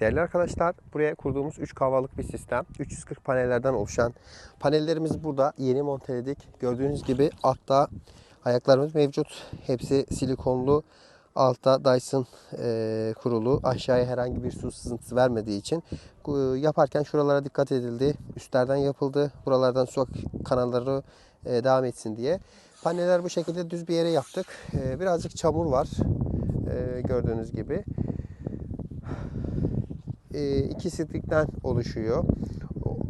Değerli arkadaşlar buraya kurduğumuz 3 kahvalık bir sistem. 340 panellerden oluşan panellerimizi burada yeni monteledik. Gördüğünüz gibi altta ayaklarımız mevcut. Hepsi silikonlu. Altta Dyson e, kurulu. Aşağıya herhangi bir su sızıntısı vermediği için e, yaparken şuralara dikkat edildi. Üstlerden yapıldı. Buralardan su kanalları e, devam etsin diye. Paneller bu şekilde düz bir yere yaptık. E, birazcık çamur var. E, gördüğünüz gibi. E, iki strikten oluşuyor.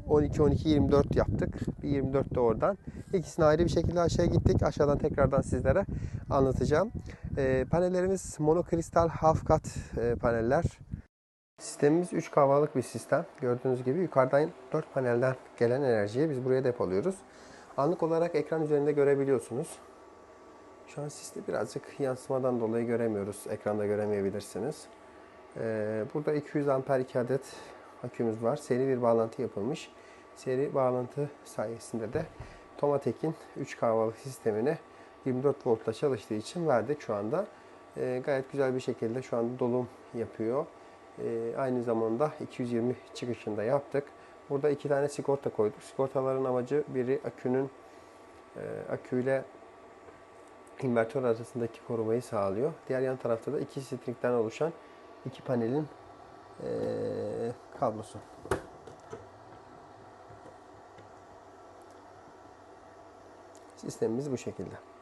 12 12 24 yaptık. Bir 24 de oradan. İkisini ayrı bir şekilde aşağıya gittik. Aşağıdan tekrardan sizlere anlatacağım. E, panellerimiz monokristal half cut e, paneller. Sistemimiz 3 kahvalık bir sistem. Gördüğünüz gibi yukarıdan 4 panelden gelen enerjiyi biz buraya depoluyoruz. Anlık olarak ekran üzerinde görebiliyorsunuz. Şu an sizde birazcık yansımadan dolayı göremiyoruz. Ekranda göremeyebilirsiniz. Ee, burada 200 amper 2 adet akümüz var. Seri bir bağlantı yapılmış. Seri bağlantı sayesinde de Tomatek'in 3 kahvalık sistemine 24 voltla çalıştığı için verdik şu anda. Ee, gayet güzel bir şekilde şu anda dolum yapıyor. Ee, aynı zamanda 220 çıkışında yaptık. Burada iki tane sigorta koyduk. Sigortaların amacı biri akünün e, aküyle invertör arasındaki korumayı sağlıyor. Diğer yan tarafta da iki stringden oluşan iki panelin e, kablosu. Sistemimiz bu şekilde.